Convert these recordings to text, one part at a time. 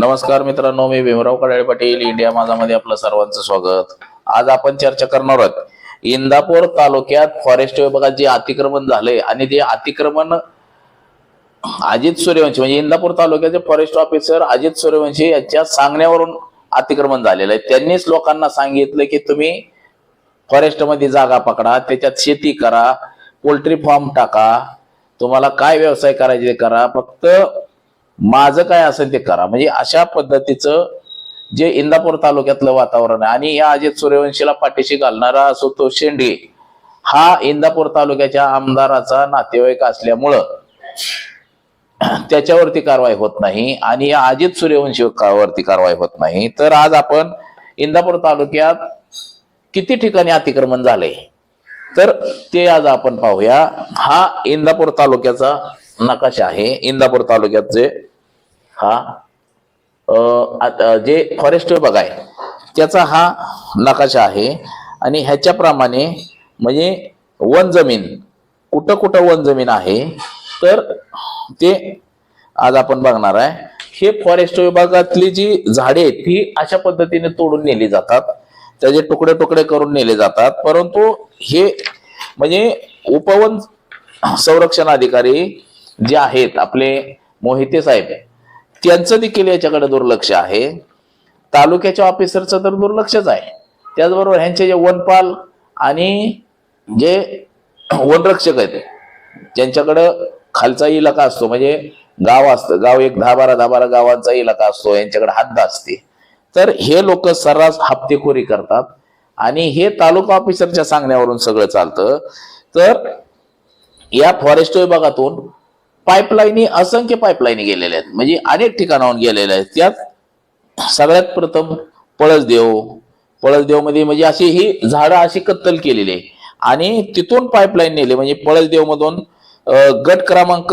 नमस्कार मित्रांनो मी भीमराव कडाळे पाटील इंडिया माझामध्ये आपलं सर्वांचं स्वागत. आज आपण चर्चा करणार आहोत इंदापूर तालुक्यात फॉरेस्ट विभागात जे अतिक्रमण झालंय आणि ते अतिक्रमण अजित सूर्यवंशी म्हणजे इंदापूर तालुक्याचे फॉरेस्ट ऑफिसर अजित सूर्यवंशी यांच्या सांगण्यावरून अतिक्रमण झालेलं आहे. त्यांनीच लोकांना सांगितलं की तुम्ही फॉरेस्टमध्ये जागा पकडा त्याच्यात शेती करा पोल्ट्री फार्म टाका तुम्हाला काय व्यवसाय करायचे ते करा. फक्त माझं काय असेल ते करा. म्हणजे अशा पद्धतीचं जे इंदापूर तालुक्यातलं वातावरण आहे आणि या अजित सूर्यवंशीला पाठीशी घालणारा असो तो शेंडगे हा इंदापूर तालुक्याच्या आमदाराचा नातेवाईक असल्यामुळं त्याच्यावरती कारवाई होत नाही आणि या अजित सूर्यवंशी वरती कारवाई होत नाही. तर आज आपण इंदापूर तालुक्यात किती ठिकाणी अतिक्रमण झाले तर ते आज आपण पाहूया. हा इंदापूर तालुक्याचा नकाशा आहे. इंदापूर तालुक्यात जे हा. जे फॉरेस्ट विभाग आहे त्याचा हा नकाशा आहे. आणि ह्याच्याप्रमाणे म्हणजे वन जमीन कुठं कुठं वन जमीन आहे तर ते आज आपण बघणार आहे. हे फॉरेस्ट विभागातली जी झाडे आहेत ती अशा पद्धतीने तोडून नेली जातात. त्याचे तुकडे तुकडे करून नेले जातात. परंतु हे म्हणजे उपवन संरक्षण अधिकारी जे आहेत आपले मोहिते साहेब त्यांचं देखील याच्याकडे दुर्लक्ष आहे. तालुक्याच्या ऑफिसरचं तर दुर्लक्षच आहे. त्याचबरोबर ह्यांचे जे वनपाल आणि जे वनरक्षक आहेत ज्यांच्याकडं खालचा इलाका असतो म्हणजे गाव असतं गाव एक दहा बारा दहा बारा गावांचा इलाका असतो यांच्याकडे हद्द असते. तर हे लोक सर्रास हप्तेखोरी करतात आणि हे तालुका ऑफिसरच्या सांगण्यावरून सगळं चालतं. तर या फॉरेस्ट विभागातून पाईपलाईनी असंख्य पाईपलाईनी गेलेल्या आहेत. म्हणजे अनेक ठिकाणाहून गेलेल्या आहेत. त्यात सगळ्यात प्रथम पळसदेव. पळसदेवमध्ये म्हणजे अशी ही झाडं अशी कत्तल केलेली आहे. आणि तिथून पाईपलाईन नेले. म्हणजे पळसदेवमधून गट क्रमांक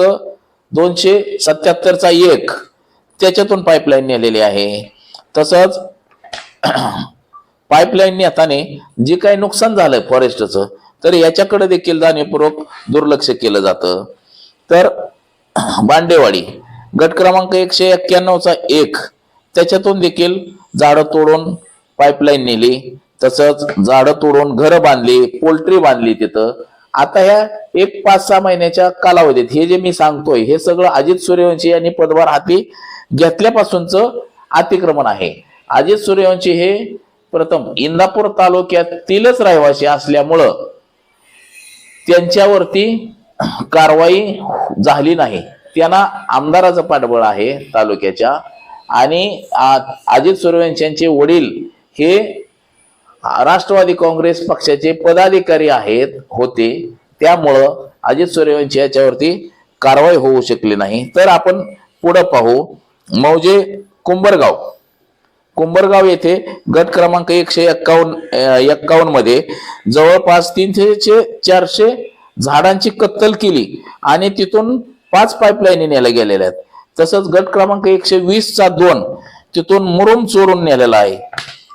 दोनशे सत्याहत्तरचा एक त्याच्यातून पाईपलाईन नेलेली आहे. तसंच पाईपलाईन नेताने जे काही नुकसान झालंय फॉरेस्टचं तर याच्याकडे देखील जाणीवपूर्वक दुर्लक्ष केलं जातं. तर बांडेवाडी गट क्रमांक एकशे एक्क्याण्णवचा एक. त्याच्यातून देखील झाडं तोडून पाईपलाईन नेली. तसंच झाडं तोडून घरं बांधली पोल्ट्री बांधली तिथं. आता ह्या एक पाच सहा महिन्याच्या कालावधीत हे जे मी सांगतोय हे सगळं अजित सूर्यवंशी यांनी पदभार हाती घेतल्यापासूनच अतिक्रमण आहे. अजित सूर्यवंशी हे प्रथम इंदापूर तालुक्यातीलच रहिवासी असल्यामुळं त्यांच्यावरती कारवाई झाली नाही. त्यांना आमदाराचं पाठबळ आहे तालुक्याच्या आणि आ- अजित सुरवेंश यांचे वडील हे राष्ट्रवादी काँग्रेस पक्षाचे पदाधिकारी आहेत होते. त्यामुळं अजित सूर्यवंशी याच्यावरती कारवाई होऊ शकली नाही. तर आपण पुढं पाहू. मौजे कुंभरगाव. कुंभरगाव येथे गट क्रमांक एकशे एक्कावन्न एक्कावन्नमध्ये जवळपास तीनशे चारशे झाडांची कत्तल केली आणि तिथून पाच पाईपलाईनी नेल्या गेलेल्या आहेत. तसंच गट क्रमांक एकशे वीस चा दोन तिथून मुरुम चोरून नेलेला आहे.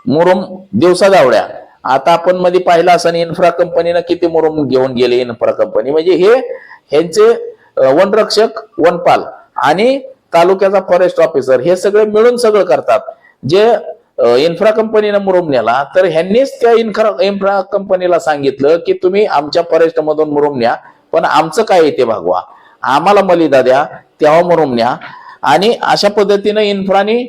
मुरुम दिवसा धावड्या आता आपण मध्ये पाहिलं असं इन्फ्रा कंपनीनं किती मुरुम घेऊन गेले इन्फ्रा कंपनी म्हणजे हे ह्यांचे वनरक्षक वनपाल आणि तालुक्याचा फॉरेस्ट ऑफिसर हे सगळे मिळून सगळं करतात. जे इन्फ्रा कंपनीनं मुरुम नेला तर ह्यांनीच त्या इन्फ्रा इन्फ्रा कंपनीला सांगितलं की तुम्ही आमच्या फॉरेस्टमधून मुरुम न्या पण आमचं काय येते भागवा. आम्हाला मलिदा द्या तेव्हा मुरुम न्या आणि अशा पद्धतीनं इन्फ्रानी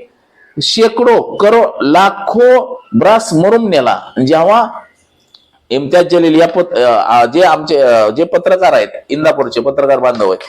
शेकडो करो लाखो ब्रास मुरुम नेला जेव्हा इम्तियाज जलील या पत जे आमचे जे पत्रकार आहेत इंदापूरचे पत्रकार बांधव आहेत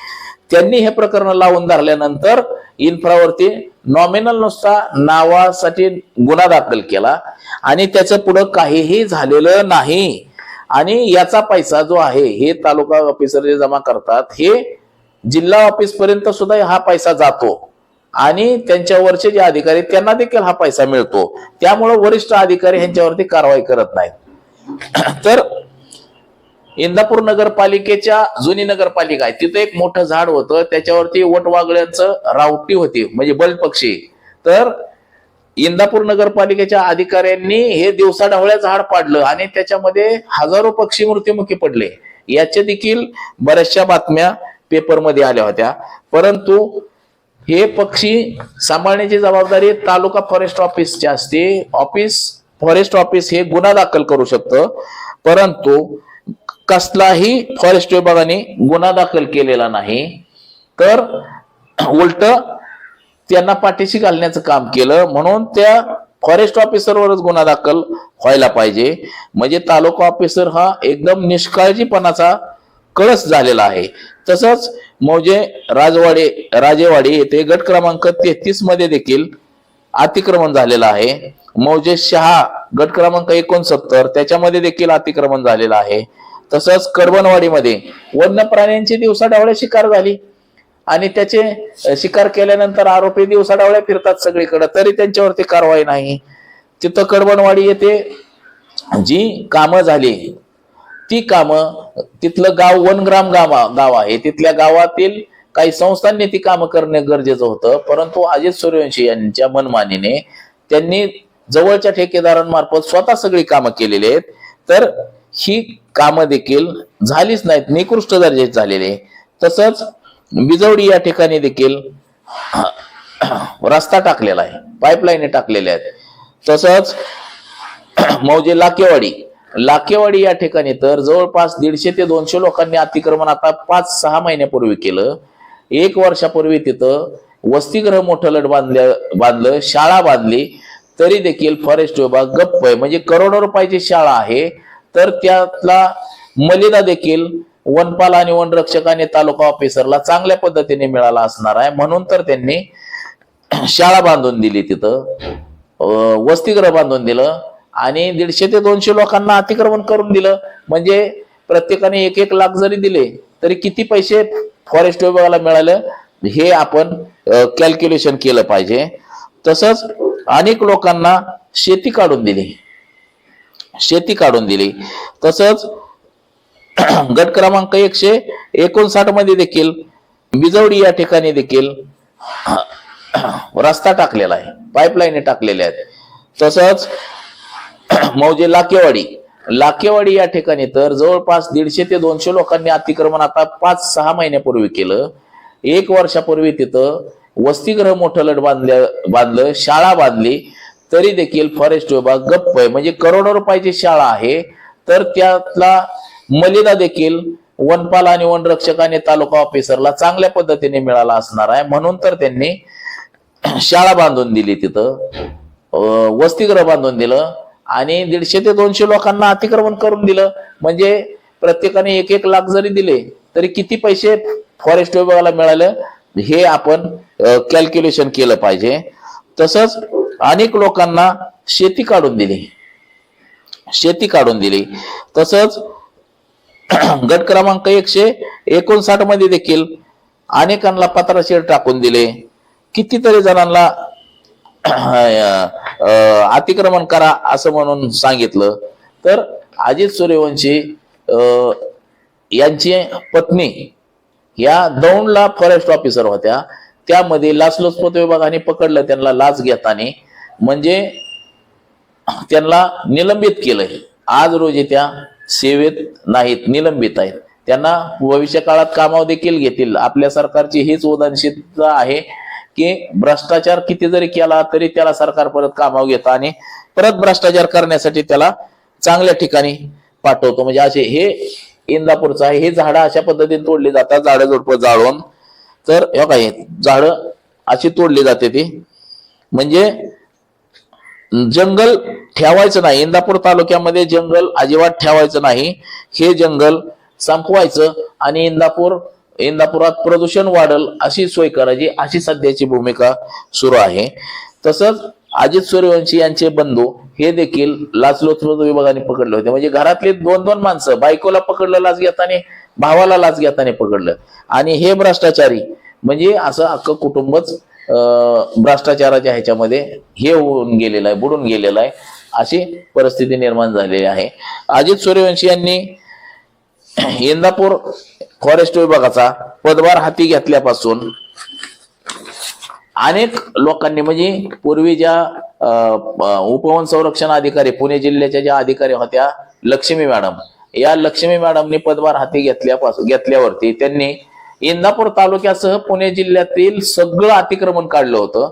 त्यांनी हे प्रकरण लावून धरल्यानंतर इन्फ्रावरती नॉमिनल नुसता नावासाठी गुन्हा दाखल केला आणि त्याचं पुढं काहीही झालेलं नाही. आणि याचा पैसा जो आहे हे तालुका ऑफिसर जे जमा करतात हे जिल्हा ऑफिस पर्यंत सुद्धा हा पैसा जातो. आणि त्यांच्यावरचे जे अधिकारी आहेत, त्यांना देखील हा पैसा मिळतो. त्यामुळे वरिष्ठ अधिकारी ह्यांच्यावरती कारवाई करत नाहीत. तर इंदापूर नगरपालिकेच्या जुनी नगरपालिका आहे. तिथं एक मोठं झाड होतं. त्याच्यावरती वटवागळ्यांचं रावटी होती म्हणजे बलपक्षी. पक्षी तर इंदापूर नगरपालिकेच्या अधिकाऱ्यांनी हे दिवसाढवळ्या झाड पाडलं आणि त्याच्यामध्ये हजारो पक्षी मृत्युमुखी पडले. याच्या देखील बऱ्याचशा बातम्या पेपरमध्ये आल्या होत्या. परंतु हे पक्षी सांभाळण्याची जबाबदारी तालुका फॉरेस्ट ऑफिसची असते. ऑफिस फॉरेस्ट ऑफिस हे गुन्हा दाखल करू शकतं. परंतु कसलाही फॉरेस्ट विभागाने गुन्हा दाखल केलेला नाही तर उलट त्यांना पाठीशी घालण्याचं काम केलं. म्हणून त्या फॉरेस्ट ऑफिसरवरच गुन्हा दाखल व्हायला पाहिजे. म्हणजे तालुका ऑफिसर हा एकदम निष्काळजीपणाचा कळस झालेला आहे. तसंच मौजे राजवाडे राजेवाडी येथे गट क्रमांक तेहतीसमध्ये देखील अतिक्रमण झालेलं आहे. मौजे शहा गट क्रमांक एकोणसत्तर त्याच्यामध्ये देखील अतिक्रमण झालेलं आहे. तसंच कडबनवाडीमध्ये वन्य प्राण्यांची दिवसाढवळ्या शिकार झाली. आणि त्याचे शिकार केल्यानंतर आरोपी दिवसाढवळ्या फिरतात सगळीकडे तरी त्यांच्यावरती कारवाई नाही. तिथं कडबनवाडी येथे जी कामं झाली ती कामं तिथलं गाव वनग्राम गाव गाव आहे. तिथल्या गावातील काही संस्थांनी ती कामं करणे गरजेचं होतं. परंतु अजित सूर्यवंशी यांच्या मनमानीने त्यांनी जवळच्या ठेकेदारांमार्फत स्वतः सगळी कामं केलेली आहेत. तर ही कामं देखील झालीच नाहीत. निकृष्ट दर्जाची झालेली आहे. तसंच बिजवडी या ठिकाणी देखील रस्ता टाकलेला आहे. पाईपलाईन टाकलेल्या आहेत. तसंच मौजे लाकेवाडी. लाकेवाडी या ठिकाणी तर जवळपास दीडशे ते दोनशे लोकांनी अतिक्रमण आता पाच सहा महिन्यापूर्वी केलं. एक वर्षापूर्वी तिथं वसतिगृह मोठं लट बांधल्या बांधलं शाळा बांधली. तरी देखील फॉरेस्ट विभाग गप्प आहे. म्हणजे करोडो रुपयाची शाळा आहे. तर त्यातला मलिदा देखील वनपाल आणि वनरक्षक आणि तालुका ऑफिसरला चांगल्या पद्धतीने मिळाला असणार आहे. म्हणून तर त्यांनी शाळा बांधून दिली तिथं. अं, वसतिगृह बांधून दिलं आणि दीडशे ते दोनशे लोकांना अतिक्रमण करून दिलं. म्हणजे प्रत्येकाने एक एक लाख जरी दिले तरी किती पैसे फॉरेस्ट विभागाला मिळालं हे आपण कॅल्क्युलेशन केलं पाहिजे. तसंच अनेक लोकांना शेती काढून दिली. शेती काढून दिली. तसंच गट क्रमांक एकशे एकोणसाठमध्ये देखील बिजवडी या ठिकाणी देखील रस्ता टाकलेला आहे. पाईपलाईन टाकलेल्या आहेत. तसंच मौजे लाकेवाडी. लाकेवाडी या ठिकाणी तर जवळपास दीडशे ते दोनशे लोकांनी अतिक्रमण आता पाच सहा महिन्यापूर्वी केलं. एक वर्षापूर्वी तिथं वसतिगृह मोठं लट बांधल्या बांधलं शाळा बांधली. तरी देखील फॉरेस्ट विभाग गप्प आहे. म्हणजे करोडो रुपयाची शाळा आहे. तर त्यातला मलिदा देखील वनपाल आणि वनरक्षक आणि तालुका ऑफिसरला चांगल्या पद्धतीने मिळाला असणार आहे. म्हणून तर त्यांनी शाळा बांधून दिली तिथं. अं, वसतिगृह बांधून दिलं आणि दीडशे ते दोनशे लोकांना अतिक्रमण करून दिलं. म्हणजे प्रत्येकाने एक एक लाख जरी दिले तरी किती पैसे फॉरेस्ट विभागाला मिळालं हे आपण कॅल्क्युलेशन केलं पाहिजे. तसंच अनेक लोकांना शेती काढून दिली. शेती काढून दिली. तसंच गट क्रमांक एकशे एकोणसाठमध्ये देखील अनेकांना पत्राशेर टाकून दिले. कितीतरी जणांना अं, अतिक्रमण करा असं म्हणून सांगितलं. तर अजित सूर्यवंशी अं, यांची पत्नी या दौंडला फॉरेस्ट ऑफिसर होत्या. त्यामध्ये लाचलुचपत विभागाने पकडलं त्यांना लाच घेताना. म्हणजे त्यांना निलंबित केलंय आज रोजी त्या सेवेत नाहीत निलंबित आहेत. त्यांना भविष्य काळात कामावर देखील घेतील. आपल्या सरकारची हीच उदाहरणशीलता आहे की भ्रष्टाचार किती जरी केला तरी त्याला सरकार परत कामावर घेतं आणि परत भ्रष्टाचार करण्यासाठी त्याला चांगल्या ठिकाणी पाठवतो. म्हणजे असे हे इंदापूरचं आहे. हे झाडं अशा पद्धतीने तोडली जातात झाडं झुडपं जाळून तर हे काय झाडं अशी तोडली जाते ती. म्हणजे जंगल ठेवायचं नाही. इंदापूर तालुक्यामध्ये जंगल अजिबात ठेवायचं नाही. हे जंगल संपवायचं आणि इंदापूर इंदापुरात प्रदूषण वाढल अशी सोय करायची अशी सध्याची भूमिका सुरू आहे. तसंच अजित सूर्यवंशी यांचे बंधू हे देखील लाचलुचपत विभागाने पकडले होते. म्हणजे घरातली दोन दोन माणसं बायकोला पकडलं लाच घेताना भावाला लाच घेताना पकडलं. आणि हे भ्रष्टाचारी म्हणजे असं अख्खं कुटुंबच अं, भ्रष्टाचाराच्या ह्याच्यामध्ये हे होऊन गेलेलं आहे बुडून गेलेलं आहे. अशी परिस्थिती निर्माण झालेली आहे. अजित सूर्यवंशी यांनी इंदापूर फॉरेस्ट विभागाचा पदभार हाती घेतल्यापासून अनेक लोकांनी म्हणजे पूर्वी ज्या उपवन संरक्षण अधिकारी पुणे जिल्ह्याच्या ज्या अधिकारी होत्या लक्ष्मी मॅडम या लक्ष्मी मॅडमनी पदभार हाती घेतल्यापासून घेतल्यावरती त्यांनी इंदापूर तालुक्यासह पुणे जिल्ह्यातील सगळं अतिक्रमण काढलं होतं.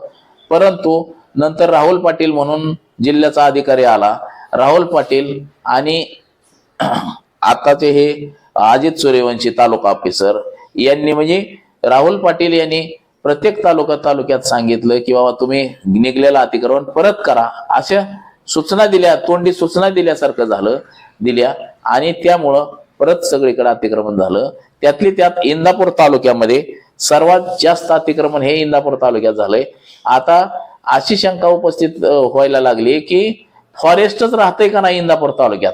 परंतु नंतर राहुल पाटील म्हणून जिल्ह्याचा अधिकारी आला. राहुल पाटील आणि आताचे हे अजित सूर्यवंशी तालुका ऑफिसर यांनी म्हणजे राहुल पाटील यांनी प्रत्येक तालुका तालुक्यात सांगितलं की बाबा तुम्ही निघलेलं अतिक्रमण परत करा. अशा सूचना दिल्या तोंडी सूचना दिल्यासारखं झालं दिल्या. आणि त्यामुळं परत सगळीकडे अतिक्रमण झालं. त्यातली त्यात इंदापूर तालुक्यामध्ये सर्वात जास्त अतिक्रमण हे इंदापूर तालुक्यात झालंय. आता अशी शंका उपस्थित व्हायला लागली की फॉरेस्टच राहतंय का नाही इंदापूर तालुक्यात?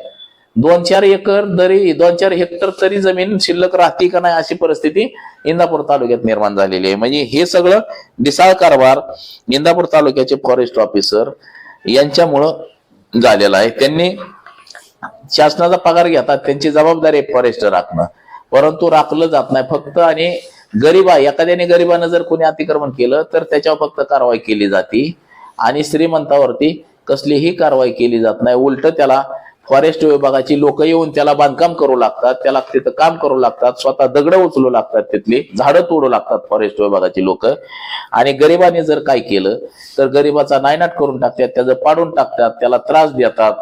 दोन चार एकर तरी दोन चार हेक्टर तरी जमीन शिल्लक राहते का नाही अशी परिस्थिती इंदापूर तालुक्यात निर्माण झालेली आहे. म्हणजे हे सगळं डिसाळ कारभार इंदापूर तालुक्याचे फॉरेस्ट ऑफिसर यांच्यामुळं झालेला आहे. त्यांनी शासनाचा पगार घेतात त्यांची जबाबदारी आहे फॉरेस्ट राखणं. परंतु राखलं जात नाही. फक्त आणि गरीबा एखाद्याने गरिबानं जर कोणी अतिक्रमण केलं तर त्याच्यावर फक्त कारवाई केली जाते. आणि श्रीमंतावरती कसलीही कारवाई केली जात नाही. उलट त्याला फॉरेस्ट विभागाची लोक येऊन त्याला बांधकाम करू लागतात त्याला तिथं काम करू लागतात स्वतः दगड उचलू लागतात तिथली झाडं तोडू लागतात फॉरेस्ट विभागाची लोक. आणि गरिबाने जर काय केलं तर गरिबाचा नायनाट करून टाकतात त्याचं पाडून टाकतात त्याला त्रास देतात.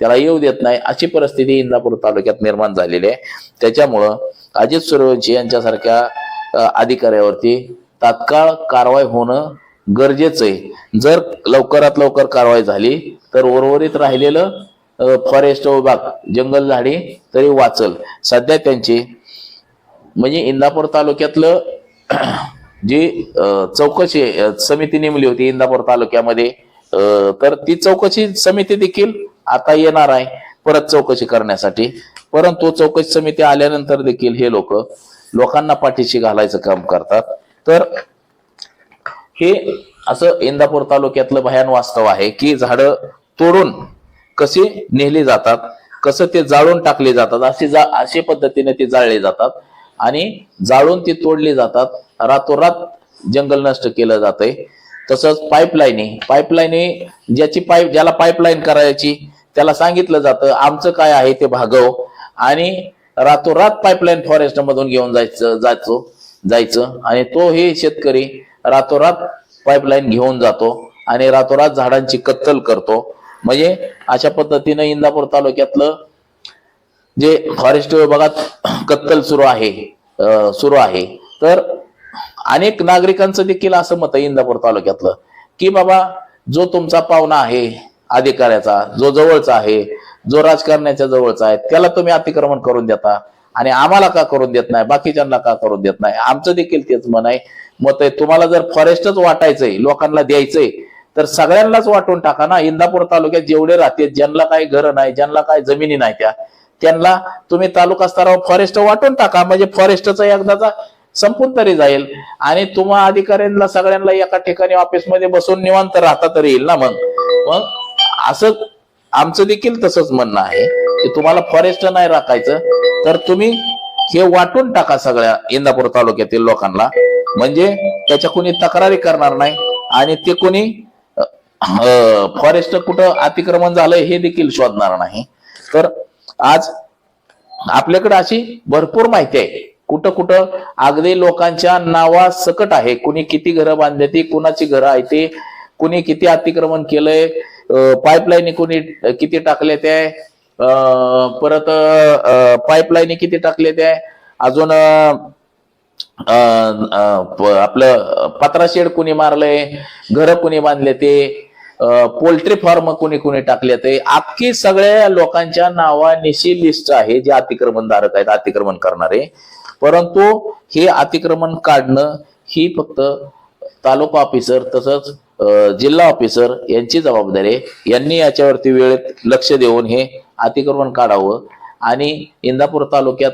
त्याला येऊ देत नाही अशी परिस्थिती इंदापूर तालुक्यात निर्माण झालेली आहे. त्याच्यामुळं अजित सूर्यवंशी यांच्यासारख्या अधिकाऱ्यावरती तात्काळ कारवाई होणं गरजेचं आहे. जर लवकरात लवकर कारवाई झाली तर उर्वरित राहिलेलं फॉरेस्ट विभाग जंगल झाडी तरी वाचल. सध्या त्यांची म्हणजे इंदापूर तालुक्यातलं जी चौकशी समिती नेमली होती इंदापूर तालुक्यामध्ये तर ती चौकशी समिती देखील आता येणार आहे. परत चौकशी करण्यासाठी. परंतु चौकशी समिती आल्यानंतर देखील हे लोक लोकांना पाठीशी घालायचं काम करतात. तर हे असं इंदापूर तालुक्यातलं भयान वास्तव आहे की झाडं तोडून कशी नेली जातात कसं ते जाळून टाकले जातात अशी जा अशा पद्धतीने ते जाळले जातात. आणि जाळून ती तोडली जातात. रातोरात जंगल नष्ट केलं जातंय. तसंच पाईपलाईनी पाईपलाईनी ज्याची पाईप ज्याला पाईपलाईन करायची त्याला सांगितलं जातं आमचं काय आहे ते भागव. आणि रातोरात पाईपलाईन फॉरेस्ट मधून घेऊन जायचं जायचो जायचं. आणि तो हे शेतकरी रातोरात पाईपलाईन घेऊन जातो आणि रातोरात झाडांची कत्तल करतो. म्हणजे अशा पद्धतीनं इंदापूर तालुक्यातलं जे फॉरेस्ट विभागात कत्तल सुरू आहे सुरू आहे. तर अनेक नागरिकांचं देखील असं मत आहे इंदापूर तालुक्यातलं की बाबा जो तुमचा पाहुणा आहे अधिकाऱ्याचा जो जवळचा आहे जो राजकारण्याच्या जवळचा आहे त्याला तुम्ही अतिक्रमण करून देता. आणि आम्हाला का करून देत नाही? बाकीच्यांना का करून देत नाही? आमचं देखील तेच मन आहे. मत आहे तुम्हाला जर फॉरेस्टच वाटायचंय लोकांना द्यायचंय तर सगळ्यांनाच वाटून टाका ना. इंदापूर तालुक्यात जेवढे राहते ज्यांना काही घर नाही ज्यांना काही जमिनी नाही त्या त्यांना तुम्ही तालुका स्तरावर फॉरेस्ट वाटून टाका. म्हणजे फॉरेस्टचा एकदाचा संपून तरी जाईल. आणि तुम्हा अधिकाऱ्यांना सगळ्यांना एका ठिकाणी ऑफिसमध्ये बसून निवांत राहता तरी येईल ना मग. मग असं आमचं देखील तसंच म्हणणं आहे की तुम्हाला फॉरेस्ट नाही राखायचं तर तुम्ही हे वाटून टाका सगळ्या इंदापूर तालुक्यातील लोकांना. म्हणजे त्याच्या कोणी तक्रारी करणार नाही आणि ते कोणी फॉरेस्ट कुठं अतिक्रमण झालंय हे देखील शोधणार नाही. तर आज आपल्याकडे अशी भरपूर माहिती आहे. कुठं कुठं अगदी लोकांच्या नावा सकट आहे. कुणी किती घरं बांधते कुणाची घरं आहे ते कुणी किती अतिक्रमण केलंय पाईपलाईन कुणी किती टाकले ते? परत पाईपलाईन किती टाकले ते? अजून आपलं पत्रा शेड कुणी मारलंय घर कुणी बांधले ते? पोल्ट्री फार्म कुणी कुणी टाकले ते? अख्खी सगळ्या लोकांच्या नावानिशी लिस्ट आहे जे अतिक्रमणधारक आहेत अतिक्रमण करणारे. परंतु हे अतिक्रमण काढणं ही फक्त तालुका ऑफिसर तसंच जिल्हा ऑफिसर यांची जबाबदारी आहे. यांनी याच्यावरती वेळेत लक्ष देऊन हे अतिक्रमण काढावं. आणि इंदापूर तालुक्यात